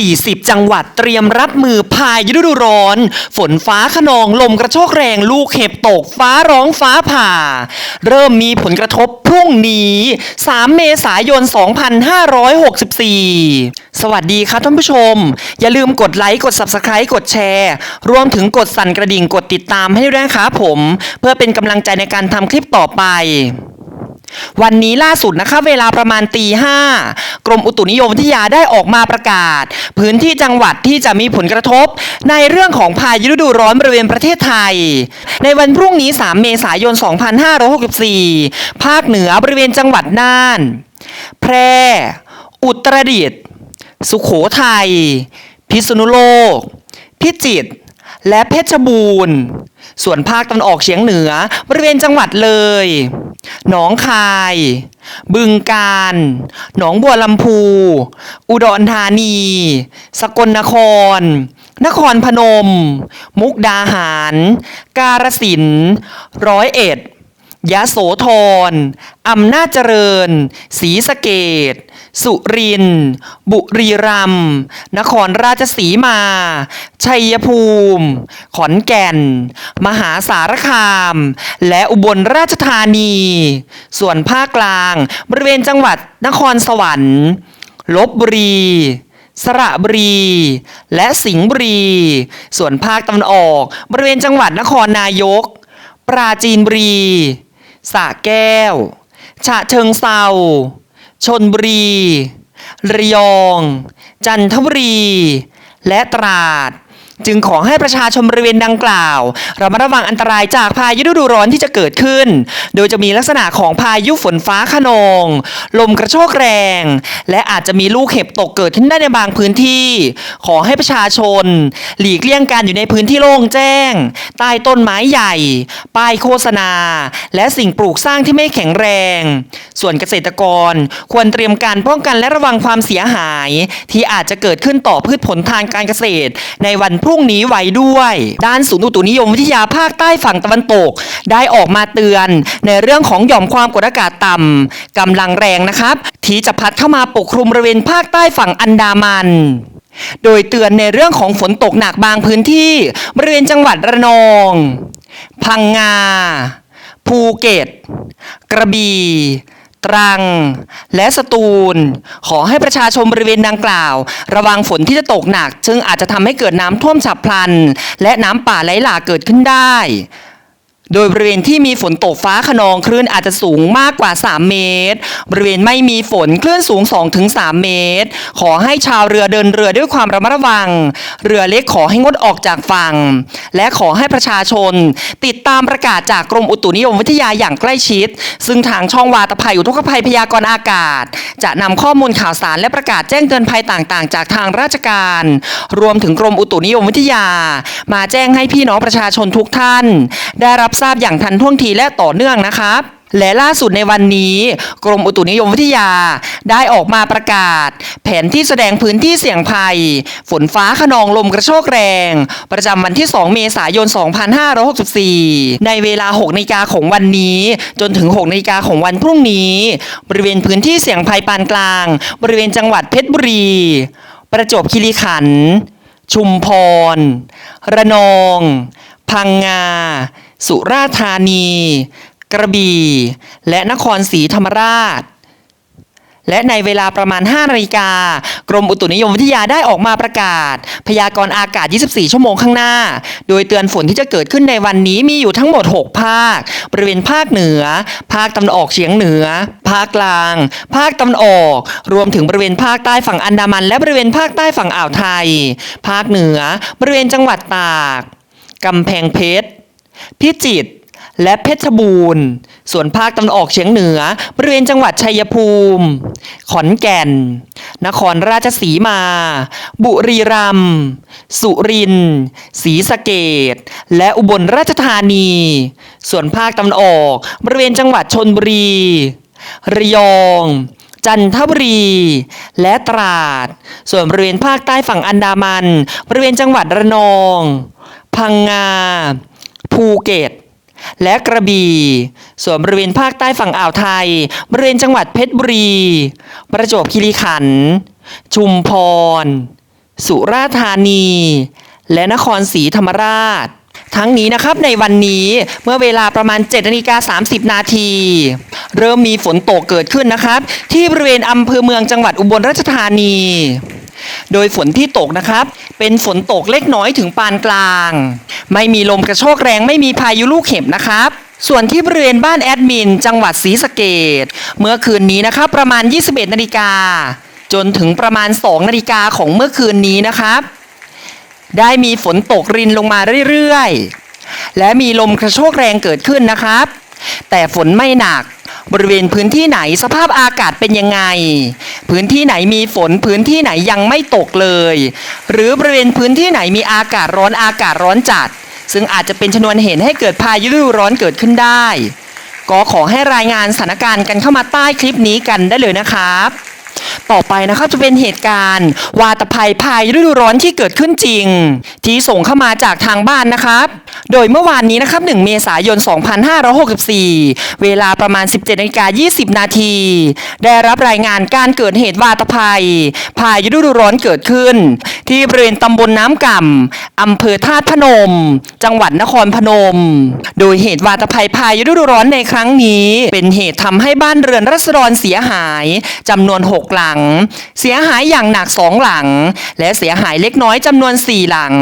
40 จังหวัดเตรียมรับมือพายุฤดูร้อน ฝนฟ้าขนองลมกระโชกแรงลูกเห็บตกฟ้าร้องฟ้าผ่า เริ่มมีผลกระทบพรุ่งนี้ 3 เมษายน 2564 สวัสดีครับท่านผู้ชม อย่าลืมกดไลค์ กด Subscribe กดแชร์ รวมถึงกดสั่นกระดิ่งกดติดตามให้ด้วยนะครับผม เพื่อเป็นกำลังใจในการทำคลิปต่อไป วันนี้ล่าสุดนะคะเวลาประมาณตีห้ากรมอุตุนิยมวิทยาได้ออกมาประกาศ พื้นที่จังหวัดที่จะมีผลกระทบ ในเรื่องของพายุฤดูร้อนบริเวณประเทศไทย ในวันพรุ่งนี้ 3 เมษายน 2564 ภาคเหนือบริเวณจังหวัดน่าน แพร่ อุตรดิตถ์สุขโขทัย พิษณุโลก พิจิตรและเพชรบูรณ์ ส่วนภาคตะวันออกเฉียงเหนือบริเวณจังหวัดเลย หนองคาย บึงกาฬ หนองบัวลำพู อุดรธานี สกลนคร นครพนม มุกดาหาร กาฬสิน ร้อยเอ็ด ยะโสธร อำนาจเจริญ ศรีสะเกด สุรินทร์บุรีรัมย์นครราชสีมา ชัยภูมิ ขอนแก่น มหาสารคาม และอุบลราชธานี ส่วนภาคกลาง บริเวณจังหวัดนครสวรรค์ลบบุรี สระบุรี และสิงห์บุรี ส่วนภาคตะวันออก บริเวณจังหวัดนครนายก ปราจีนบุรีสระแก้วฉะเชิงเซา ชนบุรี ระยอง จันทบุรี และตราด จึงขอให้ประชาชนบริเวณดังกล่าวระมัดระวังอันตรายจากพายุฤดูร้อนที่จะเกิดขึ้น โดยจะมีลักษณะของพายุฝนฟ้าขนอง ลมกระโชกแรง และอาจจะมีลูกเห็บตกเกิดขึ้นได้ในบางพื้นที่ ขอให้ประชาชน หลีกเลี่ยงการอยู่ในพื้นที่โล่งแจ้ง ใต้ต้นไม้ใหญ่ ป้ายโฆษณา และสิ่งปลูกสร้างที่ไม่แข็งแรง ส่วนเกษตรกรควรเตรียมการป้องกันและระวังความเสียหาย ที่อาจจะเกิดขึ้นต่อพืชผลทางการเกษตร ในวันพรุ่งุ่งนี้ไว้ด้วย ด้านศูนย์อุตุนิยมวิทยาภาคใต้ฝั่งตะวันตก ได้ออกมาเตือนในเรื่องของหย่อมความกดอากาศต่ำกำลังแรงนะครับ ที่จะพัดเข้ามาปกคลุมบริเวณภาคใต้ฝั่งอันดามันโดยเตือนในเรื่องของฝนตกหนักบางพื้นที่ บริเวณจังหวัดระนอง พังงา ภูเก็ต กระบี่ ตรัง และสตูล ขอให้ประชาชนบริเวณดังกล่าว ระวังฝนที่จะตกหนัก ซึ่งอาจจะทำให้เกิดน้ำท่วมฉับพลัน และน้ำป่าไหลหลากเกิดขึ้นได้ โดยบริเวณที่มีฝนตกฟ้าขนองคลื่นอาจจะสูงมากกว่า 3 เมตร บริเวณไม่มีฝนคลื่นสูง 2-3 เมตร ขอให้ชาวเรือเดินเรือด้วยความระมัดระวัง เรือเล็กขอให้งดออกจากฝั่ง และขอให้ประชาชน ติดตามประกาศจากกรมอุตุนิยมวิทยาอย่างใกล้ชิด ซึ่งทางช่องวาตภัยอุทกภัยพยากรณ์อากาศ จะนำข้อมูลข่าวสารและประกาศแจ้งเตือนภัยต่างๆ จากทางราชการ รวมถึงกรมอุตุนิยมวิทยา มาแจ้งให้พี่น้องประชาชนทุกท่าน ได้รับทราบอย่างทันท่วงทีและต่อเนื่องนะครับ และล่าสุดในวันนี้ กรมอุตุนิยมวิทยาได้ออกมาประกาศ แผนที่แสดงพื้นที่เสี่ยงภัย ฝนฟ้าขนองลมกระโชกแรง ประจำวันที่ 2 เมษายน 2564 ในเวลา 6นาฬิกาของวันนี้ จนถึง 6นาฬิกาของวันพรุ่งนี้ บริเวณพื้นที่เสี่ยงภัยปานกลาง บริเวณจังหวัดเพชรบุรี ประจวบคีรีขันธ์ชุมพร ระนอง พังงา สุราษฎร์ธานี กระบี่ และนครศรีธรรมราช และในเวลาประมาณ5นาฬิกา กรมอุตุนิยมวิทยาได้ออกมาประกาศ พยากรณ์อากาศ 24 ชั่วโมงข้างหน้า โดยเตือนฝนที่จะเกิดขึ้นในวันนี้มีอยู่ทั้งหมด 6 ภาค บริเวณภาคเหนือ ภาคตะวันออกเฉียงเหนือ ภาคกลาง ภาคตะวันออก รวมถึงบริเวณภาคใต้ฝั่งอันดามัน และบริเวณภาคใต้ฝั่งอ่าวไทย ภาคเหนือ บริเวณจังหวัดตาก กำแพงเพชร พิจิตรและเพชรบูรณ์ ส่วนภาคตะวันออกเฉียงเหนือบริเวณจังหวัดชัยภูมิ ขอนแก่น นครราชสีมา บุรีรัมย์สุรินทร์ศรีสะเกดและอุบลราชธานี ส่วนภาคตะวันออกบริเวณจังหวัดชนบุรี ระยอง จันทบุรี และตราด ส่วนบริเวณภาคใต้ฝั่งอันดามัน บริเวณจังหวัดระนอง พังงา ภูเก็ต และกระบี่ ส่วนบริเวณภาคใต้ฝั่งอ่าวไทย บริเวณจังหวัดเพชรบุรี ประจวบคีรีขันธ์ชุมพร สุราษฎร์ธานี และนครศรีธรรมราช ทั้งนี้นะครับในวันนี้เมื่อเวลาประมาณ7นาฬิกา30 นาทีเริ่มมีฝนตกเกิดขึ้นนะครับ ที่บริเวณอำเภอเมืองจังหวัดอุบลราชธานี โดยฝนที่ตกนะครับ เป็นฝนตกเล็กน้อยถึงปานกลาง ไม่มีลมกระโชกแรงไม่มีพายุลูกเห็บนะครับส่วนที่บริเวณบ้านแอดมิน จังหวัดศรีสะเกดเมื่อคืนนี้นะครับประมาณ 21นาฬิกาจนถึงประมาณ 2นาฬิกาของเมื่อคืนนี้นะครับ ได้มีฝนตกรินลงมาเรื่อยๆ และมีลมกระโชกแรงเกิดขึ้นนะครับ แต่ฝนไม่หนัก บริเวณพื้นที่ไหนสภาพอากาศเป็นยังไง พื้นที่ไหนมีฝนพื้นที่ไหนยังไม่ตกเลย หรือบริเวณพื้นที่ไหนมีอากาศร้อนอากาศร้อนจัด ซึ่งอาจจะเป็นชนวนเหตุให้เกิดพายุฤดูร้อนเกิดขึ้นได้ ก็ขอให้รายงานสถานการณ์กันเข้ามาใต้คลิปนี้กันได้เลยนะครับ ต่อไปนะครับจะเป็นเหตุการณ์ วาตภัยพายฤดูร้อนที่เกิดขึ้นจริง ที่ส่งเข้ามาจากทางบ้านนะครับ โดยเมื่อวานนี้นะครับ 1 เมษายน 2564 เวลาประมาณ 17นาฬิกา20 นาที ได้รับรายงานการเกิดเหตุวาตภัยพายฤดูร้อนเกิดขึ้น ที่บริเวณตำบลน้ำก่ำอำเภอธาตุพนม จังหวัดนครพนม โดยเหตุวาตภัยพายฤดูร้อนในครั้งนี้ เป็นเหตุทำให้บ้านเรือนรัษฎรเสียหายจำนวน6หลังเสียหายอย่างหนักสองหลัง และเสียหายเล็กน้อยจำนวนสี่หลัง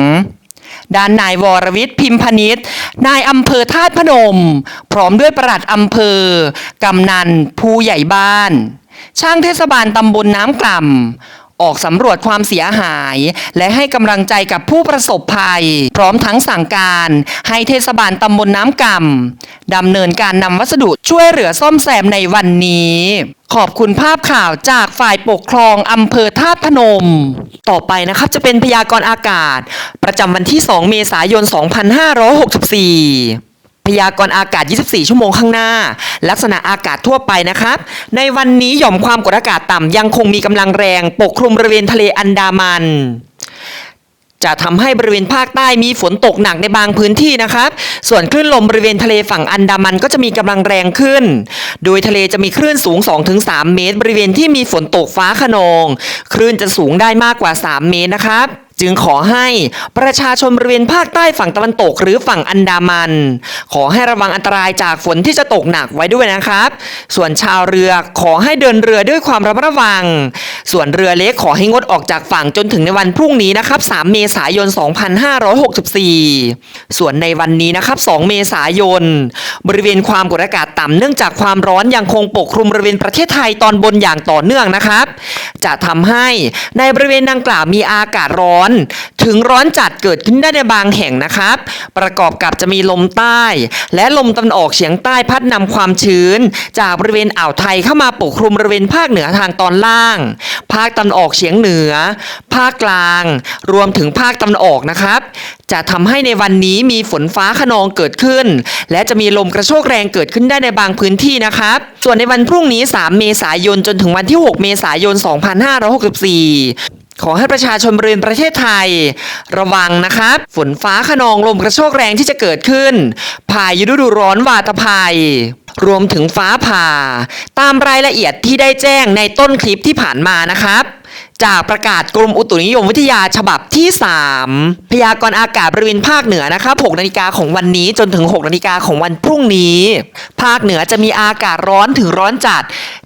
ด้านนายวรวิทย์พิมพนิษฐ์นายอำเภอธาตุพนม พร้อมด้วยประหลัดอำเภอกำนันผู้ใหญ่บ้าน ช่างเทศบาลตำบลน้ำกล่ำ ออกสำรวจความเสียหาย และให้กำลังใจกับผู้ประสบภัย พร้อมทั้งสั่งการให้เทศบาลตำบลน้ำกำดำเนินการนำวัสดุช่วยเหลือซ่อมแซมในวันนี้ ขอบคุณภาพข่าวจากฝ่ายปกครองอำเภอธาตุพนม ต่อไปนะครับจะเป็นพยากรณ์อากาศ ประจำวันที่ 2 เมษายน 2564 ยากรณ์อากาศ 24 ชั่วโมงข้างหน้า ลักษณะอากาศทั่วไปนะครับ ในวันนี้หย่อมความกดอากาศต่ำยังคงมีกำลังแรงปกคลุมบริเวณทะเลอันดามันจะทำให้บริเวณภาคใต้มีฝนตกหนักในบางพื้นที่นะครับ ส่วนคลื่นลมบริเวณทะเลฝั่งอันดามันก็จะมีกำลังแรงขึ้น โดยทะเลจะมีคลื่นสูง 2-3 เมตร บริเวณที่มีฝนตกฟ้าขนอง คลื่นจะสูงได้มากกว่า 3 เมตรนะครับ จึงขอให้ประชาชนบริเวณภาคใต้ฝั่งตะวันตก หรือฝั่งอันดามัน ขอให้ระวังอันตรายจากฝนที่จะตกหนักไว้ด้วยนะครับ ส่วนชาวเรือขอให้เดินเรือด้วยความระมัดระวัง ส่วนเรือเล็กขอให้งดออกจากฝั่งจนถึงในวันพรุ่งนี้นะครับ 3 เมษายน 2564 ส่วนในวันนี้นะครับ 2 เมษายน บริเวณความกดอากาศต่ำเนื่องจากความร้อนยังคงปกคลุมบริเวณประเทศไทยตอนบนอย่างต่อเนื่องนะครับ จะทำให้ในบริเวณดังกล่าวมีอากาศร้อนถึงร้อนจัดเกิดขึ้นได้ในบางแห่งนะครับ ประกอบกับจะมีลมใต้ และลมตะวันออกเฉียงใต้พัดนำความชื้น จากบริเวณอ่าวไทยเข้ามาปกคลุมบริเวณภาคเหนือทางตอนล่าง ภาคตะวันออกเฉียงเหนือ ภาคกลาง รวมถึงภาคตะวันออกนะครับ จะทำให้ในวันนี้มีฝนฟ้าขนองเกิดขึ้น และจะมีลมกระโชกแรงเกิดขึ้นได้ในบางพื้นที่นะครับ ส่วนในวันพรุ่งนี้ 3 เมษายนจนถึงวันที่ 6 เมษายน 2564 ขอให้ประชาชนบริเวณประเทศไทย ระวังนะครับ ฝนฟ้าขนองลมกระโชกแรงที่จะเกิดขึ้น พายุฤดูร้อนวาตภัย รวมถึงฟ้าผ่า ตามรายละเอียดที่ได้แจ้งในต้นคลิปที่ผ่านมานะครับ จากประกาศกรมอุตุนิยมวิทยาฉบับที่ 3 พยากรณ์อากาศบริเวณภาคเหนือนะครับ6นาฬิกาของวันนี้จนถึง 6นาฬิกาของวันพรุ่งนี้ ภาคเหนือจะมีอากาศร้อนถึงร้อนจัด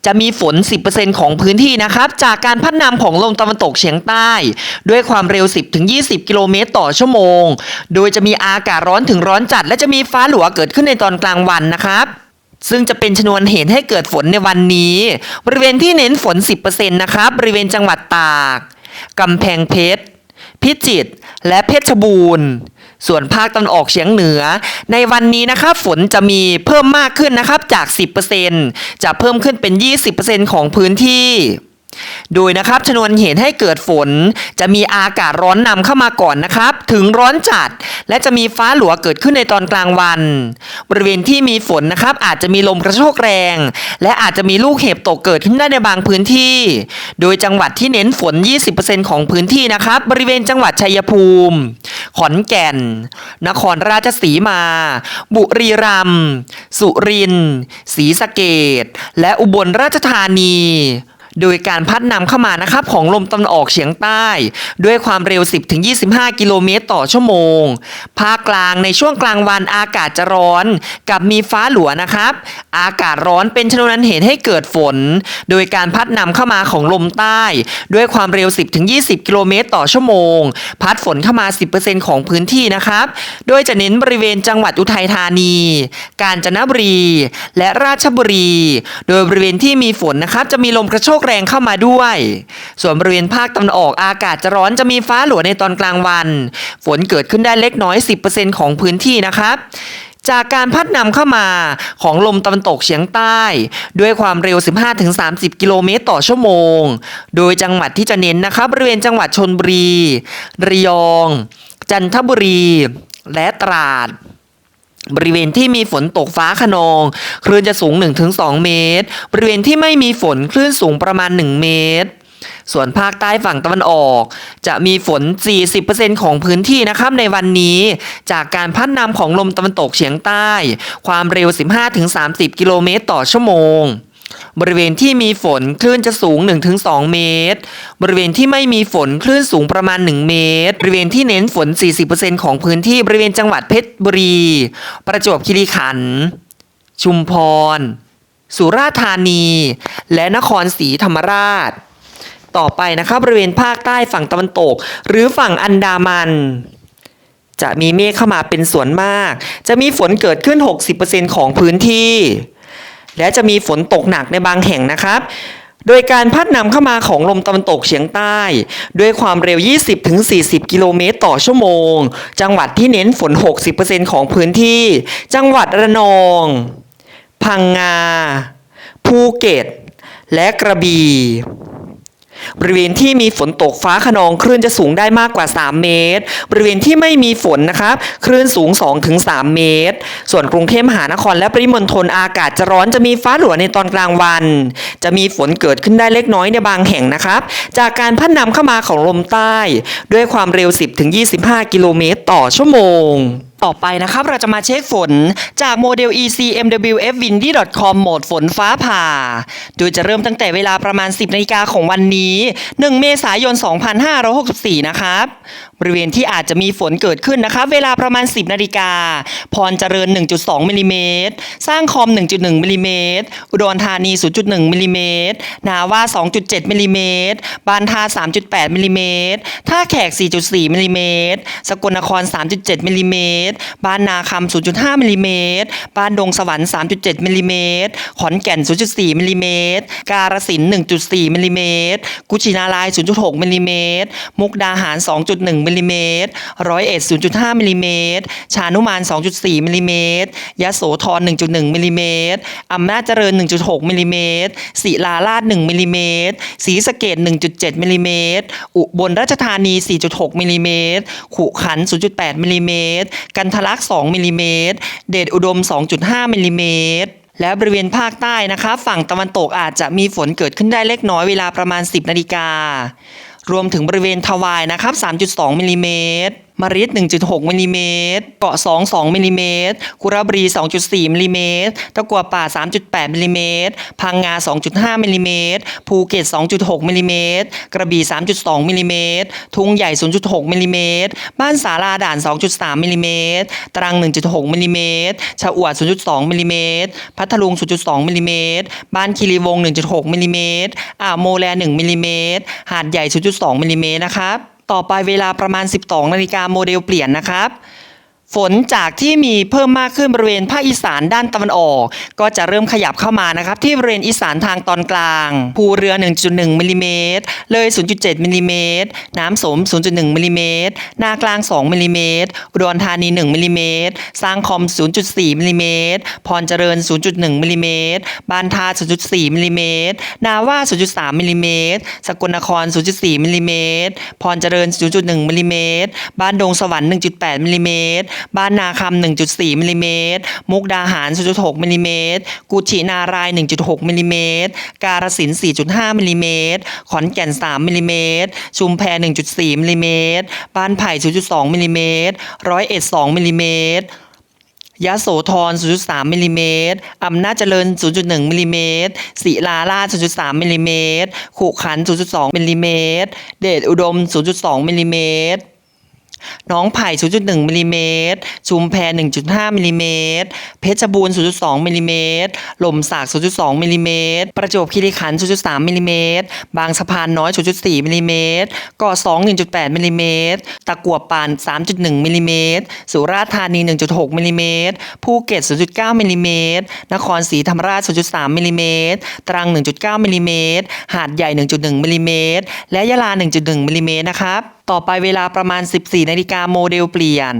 จะมีฝน 10%ของพื้นที่นะครับ จากการพัดนำของลมตะวันตกเฉียงใต้ ด้วยความเร็ว 10-20 กิโลเมตรต่อชั่วโมง โดยจะมีอากาศร้อนถึงร้อนจัด และจะมีฟ้าหลัวเกิดขึ้นในตอนกลางวันนะครับ ซึ่งจะเป็นชนวนเหตุให้เกิดฝนในวันนี้ บริเวณที่เน้นฝน 10%นะครับ บริเวณจังหวัดตาก กำแพงเพชร พิจิตร และเพชรบูรณ์ ส่วนภาคตะวันออกเฉียงเหนือ ในวันนี้นะครับฝนจะมีเพิ่มมากขึ้นนะครับจาก 10%จะเพิ่มขึ้นเป็น 20%ของพื้นที่ โดยนะครับชนวนเหตุให้เกิดฝน จะมีอากาศร้อนนำเข้ามาก่อนนะครับ ถึงร้อนจัด และจะมีฟ้าหลัวเกิดขึ้นในตอนกลางวัน บริเวณที่มีฝนนะครับ อาจจะมีลมกระโชกแรง และอาจจะมีลูกเห็บตกเกิดขึ้นได้ในบางพื้นที่ โดยจังหวัดที่เน้นฝน 20%ของพื้นที่นะครับ บริเวณจังหวัดชัยภูมิ ขอนแก่น นครราชสีมา บุรีรัมย์สุรินทร์ศรีสะเกดและอุบลราชธานี โดยการพัดนำเข้ามานะครับของลมตะวันออกเฉียงใต้ ด้วยความเร็ว 10-25 กิโลเมตรต่อชั่วโมง ภาคกลางในช่วงกลางวันอากาศจะร้อน กับมีฟ้าหลัวนะครับ อากาศร้อนเป็นชนวนเหตุให้เกิดฝน โดยการพัดนำเข้ามาของลมใต้ ด้วยความเร็ว 10-20 กิโลเมตรต่อชั่วโมง พัดฝนเข้ามา 10%ของพื้นที่นะครับ โดยจะเน้นบริเวณจังหวัดอุทัยธานี กาญจนบุรี และราชบุรี โดยบริเวณที่มีฝนนะครับจะมีลมกระโชกแรงเข้ามาด้วย ส่วนบริเวณภาคตะวันออกอากาศจะร้อนจะมีฟ้าหลัวในตอนกลางวัน ฝนเกิดขึ้นได้เล็กน้อย 10%ของพื้นที่นะครับจากการพัดนำเข้ามาของลมตะวันตกเฉียงใต้ ด้วยความเร็ว 15-30 กิโลเมตรต่อชั่วโมง โดยจังหวัดที่จะเน้นนะครับบริเวณจังหวัดชนบุรี ระยอง จันทบุรี และตราด บริเวณที่มีฝนตกฟ้าขนอง คลื่นจะสูง 1-2 เมตร บริเวณที่ไม่มีฝนคลื่นสูงประมาณ 1 เมตร ส่วนภาคใต้ฝั่งตะวันออก จะมีฝน 40%ของพื้นที่นะครับในวันนี้ จากการพัดนำของลมตะวันตกเฉียงใต้ ความเร็ว 15-30 กิโลเมตรต่อชั่วโมง บริเวณที่มีฝนคลื่นจะสูง 1-2 เมตร บริเวณที่ไม่มีฝนคลื่นสูงประมาณ 1 เมตร บริเวณที่เน้นฝน 40%ของพื้นที่บริเวณจังหวัดเพชรบุรี ประจวบคีรีขันธ์ ชุมพร สุราษฎร์ธานี และนครศรีธรรมราช ต่อไปนะครับบริเวณภาคใต้ฝั่งตะวันตก หรือฝั่งอันดามันจะมีเมฆเข้ามาเป็นส่วนมาก จะมีฝนเกิดขึ้น 60%ของพื้นที่ และจะมีฝนตกหนักในบางแห่งนะครับ โดยการพัดนำเข้ามาของลมตะวันตกเฉียงใต้ ด้วยความเร็ว 20-40 กิโลเมตรต่อชั่วโมง จังหวัดที่เน้นฝน 60%ของพื้นที่ จังหวัดระนอง พังงา ภูเก็ต และกระบี่ บริเวณที่มีฝนตกฟ้าขนองคลื่นจะสูงได้มากกว่า 3 เมตร บริเวณที่ไม่มีฝนนะครับคลื่นสูง 2-3 เมตร ส่วนกรุงเทพมหานครและปริมณฑลอากาศจะร้อนจะมีฟ้าหลัวในตอนกลางวัน จะมีฝนเกิดขึ้นได้เล็กน้อยในบางแห่งนะครับ จากการพัดนำเข้ามาของลมใต้ ด้วยความเร็ว 10-25 กิโลเมตรต่อชั่วโมง ต่อไปนะครับ เราจะมาเช็คฝนจากโมเดล ECMWFWindy.com โหมดฝนฟ้าผ่า โดยจะเริ่มตั้งแต่เวลาประมาณ 10นาฬิกาของวันนี้ 1 เมษายน 2564 นะครับ บริเวณที่อาจจะมีฝนเกิดขึ้นนะครับ เวลาประมาณ 10นาฬิกา พรเจริญ 1.2 มิลลิเมตร สร้างคอม 1.1 มิลลิเมตร อุดรธานี 0.1 มิลลิเมตร นาว่า 2.7 มิลลิเมตร บานทา 3.8 มิลลิเมตร ท่าแขก 4.4 มิลลิเมตร สกลนคร 3.7 มิลลิเมตรบ้านนาคำ0.5มิลลิเมตร บ้านดงสวรรค์ 3.7มิลลิเมตร ขอนแก่น 0.4มิลลิเมตร การสินธุ์1.4มิลลิเมตร กุชินาราย 0.6มิลลิเมตร มุกดาหาร 2.1มิลลิเมตร ร้อยเอ็ด 0.5มิลลิเมตร ชานุมาน 2.4มิลลิเมตร ยะโสธร 1.1มิลลิเมตร อำนาจเจริญ 1.6มิลลิเมตร ศิลาราช1มิลลิเมตร ศรีสะเกด1.7มิลลิเมตร อุบลราชธานี 4.6มิลิเมตร ขุขัน 0.8มิลลิเมตรกันทะลัก 2มิลลิเมตร เดชอุดม 2.5มิลลิเมตรและบริเวณภาคใต้นะคะ ฝั่งตะวันตกอาจจะมีฝนเกิดขึ้นได้เล็กน้อยเวลาประมาณ 10 นาฬิกา รวมถึงบริเวณทวายนะครับ 3.2มิลลิเมตร มาริด1.6มิลลิเมตร เกาะ 2 2มิลลิเมตร กุระบุรี 2.4มิลลิเมตร ตะกัวป่า 3.8มิลลิเมตร พังงา 2.5มิลลิเมตร ภูเก็ต 2.6มิลลิเมตร กระบี่ 3.2มิลลิเมตร ทุ่งใหญ่ 0.6มิลลิเมตร บ้านสาราด่าน 2.3มิลลิเมตร ตรัง 1.6มิลลิเมตรชะอวด 0.2มิลลิเมตร พัทลุง 0.2มิลลิเมตร บ้านคีรีวงศ์1.6มิลลิเมตร อ่าวโมแล 1มิลลิเมตร หาดใหญ่ 0.2มิลลิเมตรนะครับ ต่อไปเวลาประมาณ 12นาฬิกาโมเดลเปลี่ยนนะครับ ฝนจากที่มีเพิ่มมากขึ้นบริเวณภาคอีสานด้านตะวันออก ก็จะเริ่มขยับเข้ามานะครับ ที่บริเวณอีสานทางตอนกลางภูเรือ 1.1มิลลิเมตรเลย 0.7มิลลิเมตรน้ำสม 0.1มิลลิเมตรนากลาง 2มิลลิเมตรอุดรธานี 1มิลลิเมตรสร้างคอม 0.4มิลลิเมตรพรเจริญ 0.1มิลลิเมตรบ้านทา 0.4มิลลิเมตรนาว่า 0.3มิลลิเมตรสกลนคร 0.4มิลิเมตรพรเจริญ 0.1มิลลิเมตรบ้านดงสวรรค์ 1.8มิลิเมตรบ้านนาคำ1.4มิลลิเมตร มุกดาหาร0.6มิลลิเมตร กุชินาราย 1.6มิลลิเมตร กาฬสินธุ์4.5มิลลิเมตร ขอนแก่น 3มิลลิเมตร ชุมแพ 1.4มิลลิเมตร บ้านไผ่0.2มิลลิเมตร ร้อยเอ็ด2มิลลิเมตรยะโสธร 0.3 มิลลิเมตร อำนาจเจริญ 0.1 มิลลิเมตรศิลาราช 0.3 มิลลิเมตร ขุขัน 0.2 มิลลิเมตร เดชอุดม 0.2 มิลลิเมตร น้องไผ่ 0.1มิลลิเมตร ชุมแพ1.5มิลลิเมตร เพชรบูรณ์ 0.2มิลลิเมตรหล่มสัก 0.2มิลลิเมตร ประจวบคีรีขันธ์ 0.3มิลลิเมตร บางสะพานน้อย 0.4มิลลิเมตรเกาะ2 1.8มิลลิเมตร ตะกัวป่าน 3.1มิลลิเมตร สุราษฎร์ธานี 1.6มิลลิเมตร ภูเก็ต 0.9มิลลิเมตร นครศรีธรรมราช 0.3มิลลิเมตร ตรัง 1.9มิลลิเมตร หาดใหญ่ 1.1มิลลิเมตร และยะลา 1.1มิลลิเมตรนะครับ ต่อไปเวลาประมาณ 14นาฬิกาโมเดลเปลี่ยน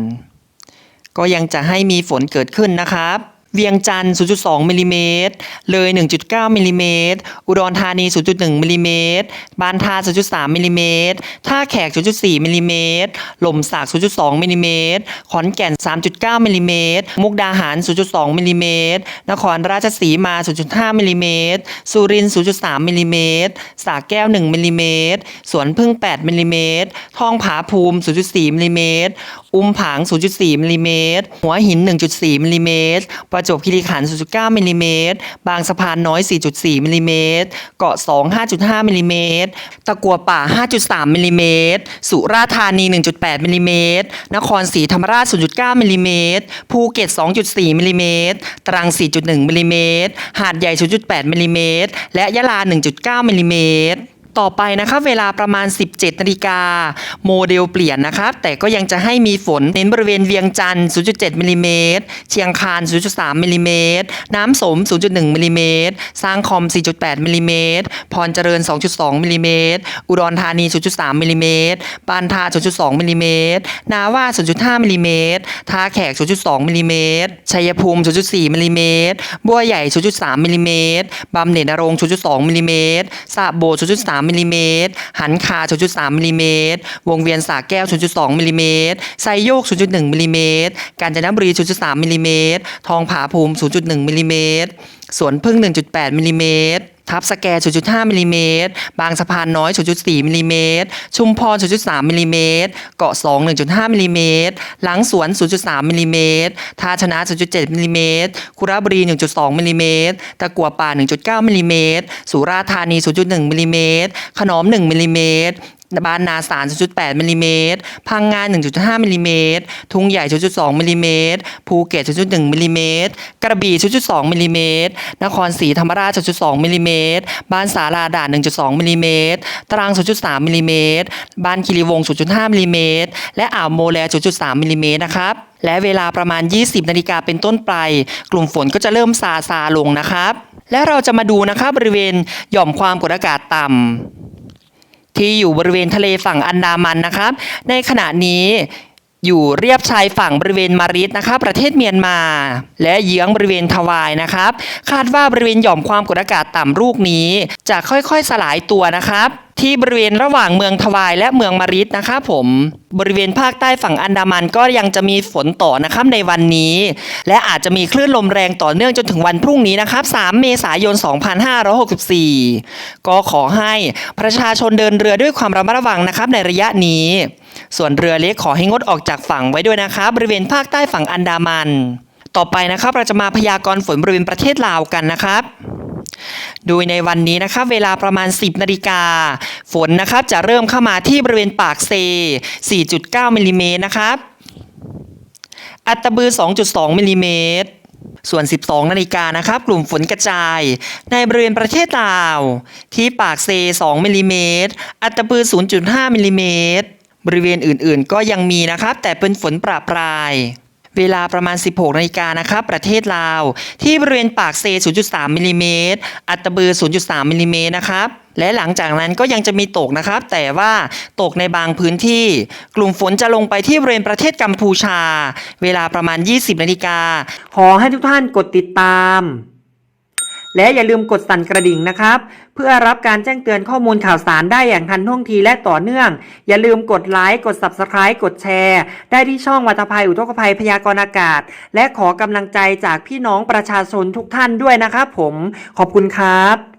ก็ยังจะให้มีฝนเกิดขึ้นนะครับ เวียงจันทร์ 0.2 มิลลิเมตร เลย 1.9 มิลลิเมตร อุดรธานี 0.1 มิลลิเมตร บานทา 0.3 มิลลิเมตร ท่าแขก 0.4 มิลลิเมตร หล่มสัก 0.2 มิลลิเมตร ขอนแก่น 3.9 มิลลิเมตร มุกดาหาร 0.2 มิลลิเมตร นครราชสีมา 0.5 มิลลิเมตร สุรินทร์ 0.3 มิลลิเมตรสระแก้ว 1 มิลลิเมตร สวนพึ่ง 8 มิลลิเมตร ทองผาภูมิ 0.4 มิลลิเมตร อุ้มผาง 0.4มิลลิเมตรหัวหิน 1.4มิลลิเมตรประจวบคีรีขันธ์ 0.9มิลลิเมตรบางสะพานน้อย 4.4มิลลิเมตรเกาะ 2 5.5มิลลิเมตรตะกัวป่า 5.3มิลลิเมตรสุราษฎร์ธานี 1.8มิลลิเมตรนครศรีธรรมราช 0.9มิลลิเมตรภูเก็ต 2.4มิลลิเมตรตรัง 4.1มิลลิเมตรหาดใหญ่ 0.8มิลลิเมตรและยะลา 1.9มิลลิเมตร ต่อไปนะครับเวลาประมาณ 17นาฬิกาโมเดลเปลี่ยนนะครับ แต่ก็ยังจะให้มีฝนเน้นบริเวณเวียงจันทร์ 0.7มิลลิเมตรเชียงคาน 0.3มิลลิเมตรน้ำสม 0.1มิลลิเมตรสร้างคอม 4.8มิลลิเมตรพรเจริญ 2.2มิลลิเมตรอุดรธานี 0.3มิลลิเมตรปานทา 0.2มิลลิเมตรนาว่า0.5มิลลิเมตรท่าแขก 0.2มิลลิเมตรชัยภูมิ 0.4มิลลิเมตรบัวใหญ่ 0.3มิลลิเมตรบำเหน็จนรง 0.2มิลิเมตรสระโบด0.3มิลิเมตรหันคา0.3มิลลิเมตรวงเวียนสาแก้ว 0.2มิลลิเมตรไซโยก 0.1มิลลิเมตรกาญจนบุรี 0.3มิลลิเมตรทองผาภูมิ 0.1มิลลิเมตรสวนพึ่ง 1.8มิลลิเมตร ทับสแก0.5มิลิเมตรบางสะพานน้อย 0.4มิลิเมตรชุมพร 0.3มิลิเมตรเกาะ 2 1.5มิลิเมตรหลังสวน 0.3มิลิเมตรท่าชนะ 0.7มิลิเมตรคุระบุรี 1.2มิลิเมตรตะกัวป่า 1.9มิลิเมตรสุราษฎร์ธานี 0.1มิลิเมตรขนอม 1มิลิเมตรบานนาสาร0.8มิลิเมตรพังงาน 1.5มิลิเมตรทุ่งใหญ่ 0.2มิลิเมตรภูเก็ต 0.1มิลิเมตรกระบี่ 0.2มิลิเมตรนครศรีธรรมราช 0.2มิลิเมตร บ้านสาราด่าน 1.2มิลลิเมตรตรัง0.3มิลลิเมตร บ้านคีรีวง 0.5มิลลิเมตร และอ่าวโมแล 0.3มิลลิเมตรนะครับและเวลาประมาณ 20 นาฬิกาเป็นต้นไป กลุ่มฝนก็จะเริ่มซาซาลงนะครับ และเราจะมาดูนะครับบริเวณหย่อมความกดอากาศต่ำที่อยู่บริเวณทะเลฝั่งอันดามันนะครับ ในขณะนี้ อยู่เรียบชายฝั่งบริเวณมาริสนะครับประเทศเมียนมา และเยื้องบริเวณทวายนะครับ คาดว่าบริเวณหย่อมความกดอากาศต่ำลูกนี้ จะค่อยๆสลายตัวนะครับ ที่บริเวณระหว่างเมืองทวายและเมืองมาริสนะครับผมบริเวณภาคใต้ฝั่งอันดามันก็ยังจะมีฝนต่อนะครับในวันนี้ และอาจจะมีคลื่นลมแรงต่อเนื่องจนถึงวันพรุ่งนี้นะครับ 3 เมษายน 2564 ก็ขอให้ประชาชนเดินเรือด้วยความระมัดระวังนะครับในระยะนี้ ส่วนเรือเล็กขอให้งดออกจากฝั่งไว้ด้วยนะครับบริเวณภาคใต้ฝั่งอันดามัน ต่อไปนะครับเราจะมาพยากรณ์ฝนบริเวณประเทศลาวกันนะครับโดยในวันนี้นะครับเวลาประมาณ 10นาฬิกาฝนนะครับจะเริ่มเข้ามาที่บริเวณปากเซ 4.9มิลลิเมตรนะครับ อัตบือ 2.2มิลลิเมตรส่วน 12 นาฬิกานะครับ กลุ่มฝนกระจาย ในบริเวณประเทศลาว ที่ปากเซ 2มิลลิเมตรอัตตปือ 0.5มิลลิเมตร บริเวณอื่นๆ ก็ยังมีนะครับ แต่เป็นฝนประปราย เวลาประมาณ 16นาฬิกานะครับ ประเทศลาว ที่บริเวณปากเซ 0.3มิลลิเมตรอัตตบือ 0.3มิลลิเมตรนะครับและหลังจากนั้นก็ยังจะมีตกนะครับ แต่ว่าตกในบางพื้นที่ กลุ่มฝนจะลงไปที่บริเวณประเทศกัมพูชา เวลาประมาณ 20นาฬิกาขอให้ทุกท่านกดติดตาม และอย่าลืมกดสั่นกระดิ่งนะครับ เพื่อรับการแจ้งเตือนข้อมูลข่าวสารได้อย่างทันท่วงทีและต่อเนื่อง อย่าลืมกดไลค์กด Subscribe กดแชร์ ได้ที่ช่องวัตภัยอุทกภัยพยากรณ์อากาศ และขอกำลังใจจากพี่น้องประชาชนทุกท่านด้วยนะครับผมขอบคุณครับ